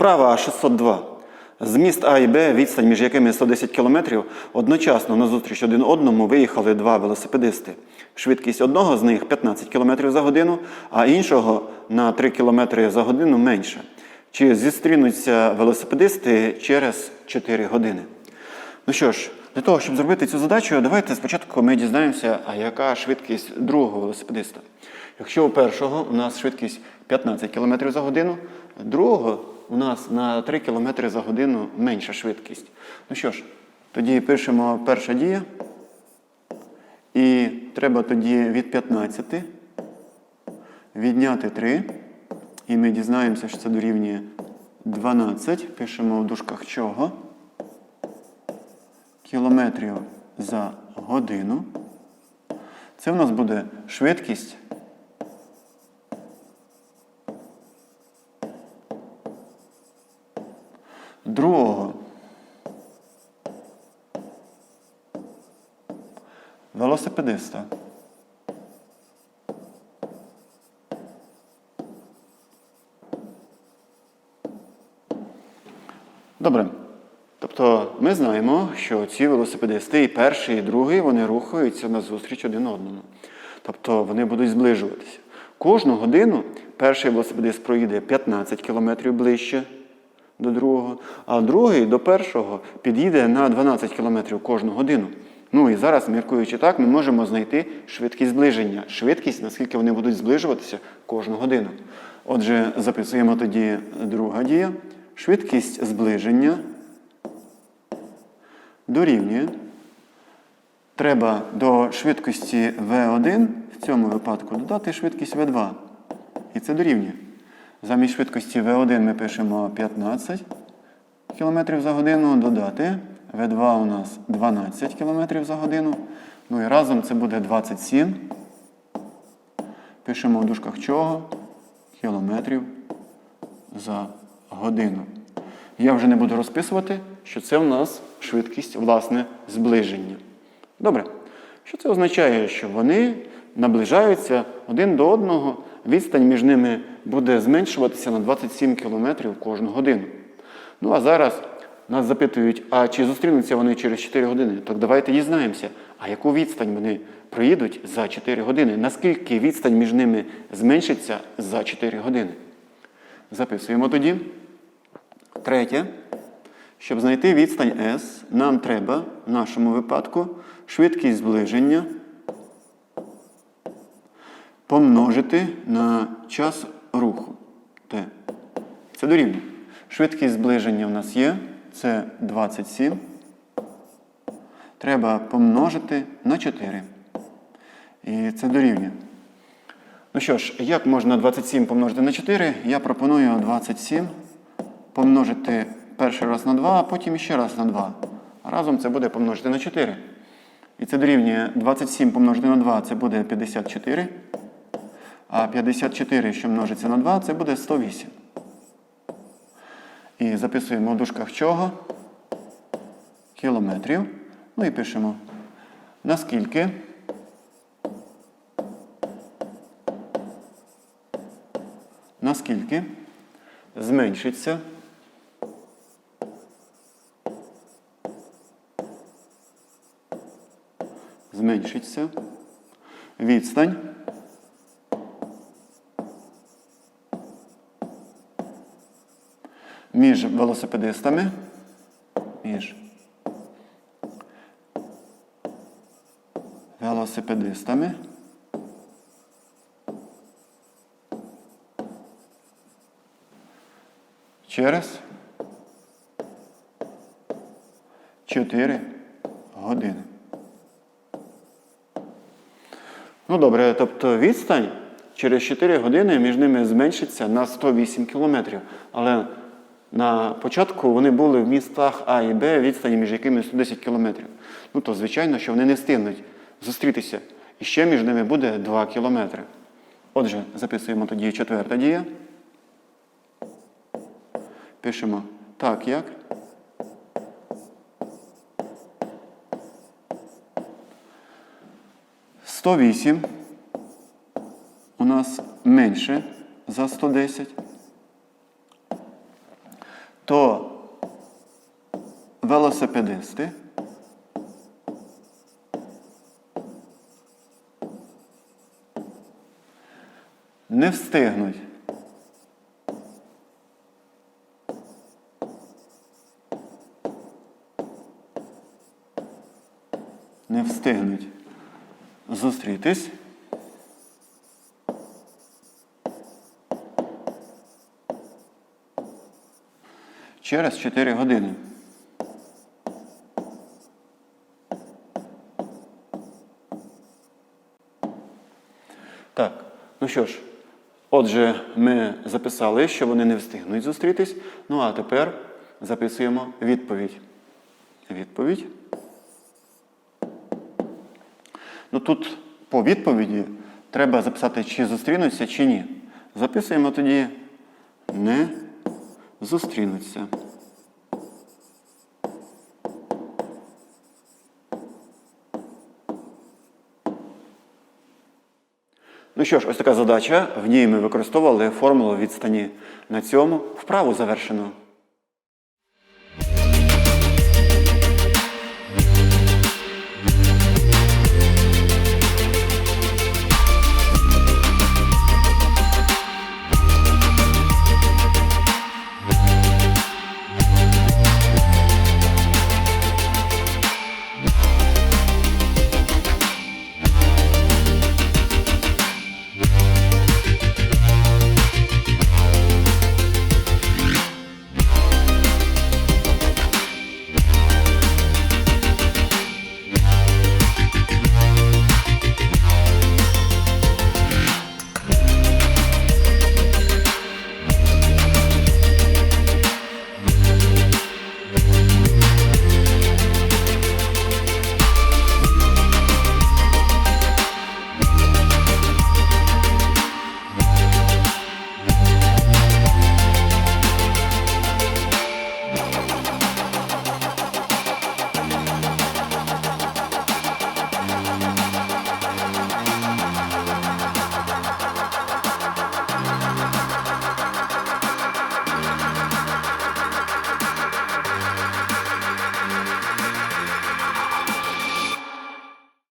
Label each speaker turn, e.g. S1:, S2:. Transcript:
S1: Вправа 602. З А і Б, відстань між якими 110 км, одночасно назустріч один одному виїхали два велосипедисти. Швидкість одного з них 15 км за годину, а іншого на 3 км за годину менше. Чи зустрінуться велосипедисти через 4 години? Ну що ж, для того, щоб зробити цю задачу, давайте спочатку ми дізнаємося, а яка швидкість другого велосипедиста. Якщо у першого у нас швидкість 15 км за годину, другого у нас на 3 км за годину менша швидкість. Ну що ж, тоді пишемо перша дія. І треба тоді від 15 відняти 3. І ми дізнаємося, що це дорівнює 12. Пишемо в дужках чого? Кілометрів за годину. Це в нас буде швидкість. Другого велосипедиста. Добре. Тобто ми знаємо, що ці велосипедисти, і перший, і другий, вони рухаються назустріч один одному. Тобто вони будуть зближуватися. Кожну годину перший велосипедист проїде 15 км ближче до другого, а другий до першого під'їде на 12 км кожну годину. Ну і зараз, міркуючи так, ми можемо знайти швидкість зближення. Швидкість, наскільки вони будуть зближуватися кожну годину. Отже, записуємо тоді друга дія. Швидкість зближення дорівнює. Треба до швидкості V1 в цьому випадку додати швидкість V2. І це дорівнює. Замість швидкості V1 ми пишемо 15 км за годину, додати. V2 у нас 12 км за годину. Ну і разом це буде 27. Пишемо в дужках чого? Кілометрів за годину. Я вже не буду розписувати, що це в нас швидкість власне зближення. Добре. Що це означає? Що вони наближаються один до одного, відстань між ними буде зменшуватися на 27 км кожну годину. Ну а зараз нас запитують, а чи зустрінуться вони через 4 години? Так давайте дізнаємося, а яку відстань вони проїдуть за 4 години? Наскільки відстань між ними зменшиться за 4 години? Записуємо тоді. Третє. Щоб знайти відстань S, нам треба в нашому випадку швидкість зближення помножити на час руху. Т. Це дорівнює. Швидкість зближення в нас є. Це 27. Треба помножити на 4. І це дорівнює. Ну що ж, як можна 27 помножити на 4? Я пропоную 27 помножити перший раз на 2, а потім ще раз на 2. Разом це буде помножити на 4. І це дорівнює 27 помножити на 2, це буде 54. А 54, що множиться на 2, це буде 108. І записуємо в дужках чого? Кілометрів. Ну і пишемо. Наскільки? Наскільки зменшиться зменшиться відстань між велосипедистами, між велосипедистами через 4 години. Ну добре, тобто відстань через 4 години між ними зменшиться на 108 кілометрів. Але на початку вони були в містах А і Б, відстані між якими 110 кілометрів. Ну то, звичайно, що вони не встигнуть зустрітися. І ще між ними буде 2 кілометри. Отже, записуємо тоді четверта дія. Пишемо так, як. Сто вісім у нас менше за 110. То велосипедисти не встигнуть не встигнуть зустрітись. Через 4 години. Так, ну що ж, отже, ми записали, що вони не встигнуть зустрітись. Ну а тепер записуємо відповідь. Відповідь. Ну тут по відповіді треба записати, чи зустрінуться, чи ні. Записуємо тоді не зустрінуться. Ну що ж, ось така задача. В ній ми використовували формулу відстані. На цьому вправу завершено.